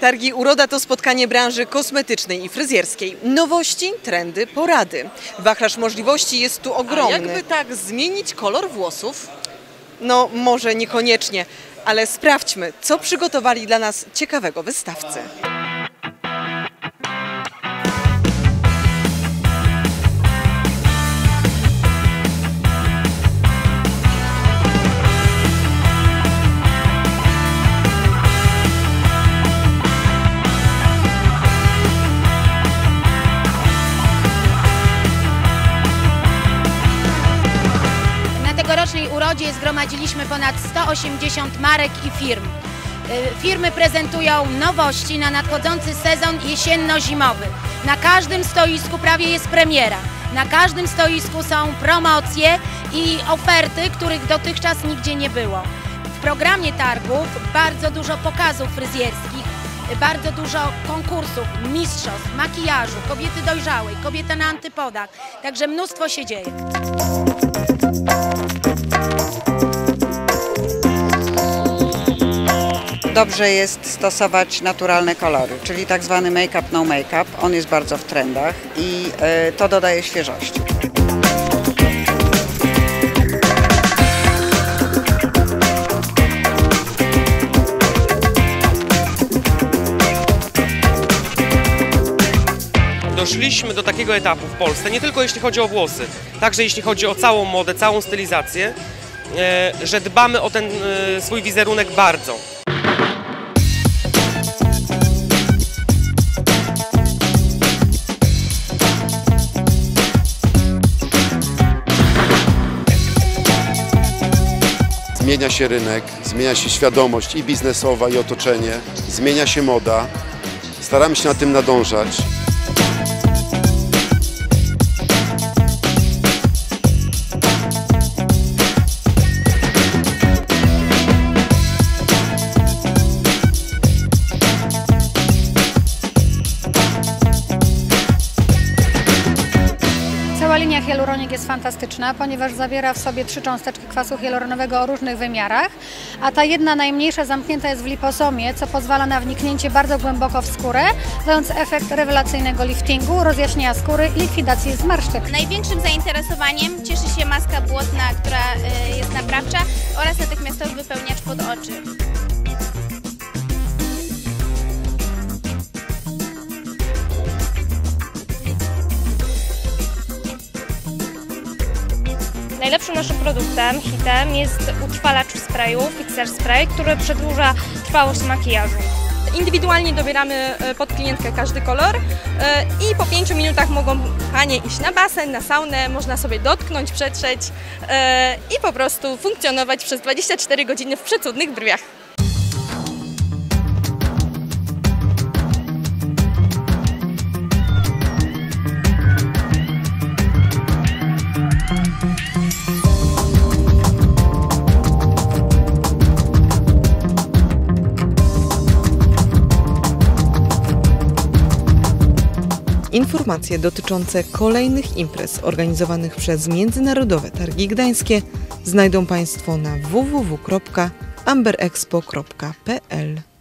Targi Uroda to spotkanie branży kosmetycznej i fryzjerskiej. Nowości, trendy, porady. Wachlarz możliwości jest tu A ogromny. jakby tak zmienić kolor włosów? No może niekoniecznie, ale sprawdźmy, co przygotowali dla nas ciekawego wystawcy. Urodzie zgromadziliśmy ponad 180 marek i firm. Y, Firmy prezentują nowości na nadchodzący sezon jesienno-zimowy. Na każdym stoisku prawie jest premiera. Na każdym stoisku są promocje i oferty, których dotychczas nigdzie nie było. W programie targów bardzo dużo pokazów fryzjerskich, bardzo dużo konkursów, mistrzostw, makijażu, kobiety dojrzałej, kobieta na antypodach. Także mnóstwo się dzieje. Dobrze jest stosować naturalne kolory, czyli tak zwany make-up, no make-up. On jest bardzo w trendach i e, to dodaje świeżości. doszliśmy do takiego etapu w Polsce, nie tylko jeśli chodzi o włosy, także jeśli chodzi o całą modę, całą stylizację, e, że dbamy o ten e, swój wizerunek bardzo. Zmienia się rynek, zmienia się świadomość i biznesowa, i otoczenie, zmienia się moda. Staramy się na tym nadążać. Hialuronik jest fantastyczna, ponieważ zawiera w sobie trzy cząsteczki kwasu hialuronowego o różnych wymiarach, a ta jedna najmniejsza zamknięta jest w liposomie, co pozwala na wniknięcie bardzo głęboko w skórę, dając efekt rewelacyjnego liftingu, rozjaśnienia skóry i likwidacji zmarszczek. Największym zainteresowaniem cieszy się maska błotna, która y, jest naprawcza oraz natychmiastowy wypełniacz pod oczy. Naszym produktem, hitem jest utrwalacz sprayu, Fixer Spray, który przedłuża trwałość makijażu. Indywidualnie dobieramy e, pod klientkę każdy kolor e, i po 5 minutach mogą panie iść na basen, na saunę, można sobie dotknąć, przetrzeć e, i po prostu funkcjonować przez 24 godziny w przecudnych brwiach. Informacje dotyczące kolejnych imprez organizowanych przez Międzynarodowe Targi Gdańskie znajdą Państwo na www.amberexpo.pl.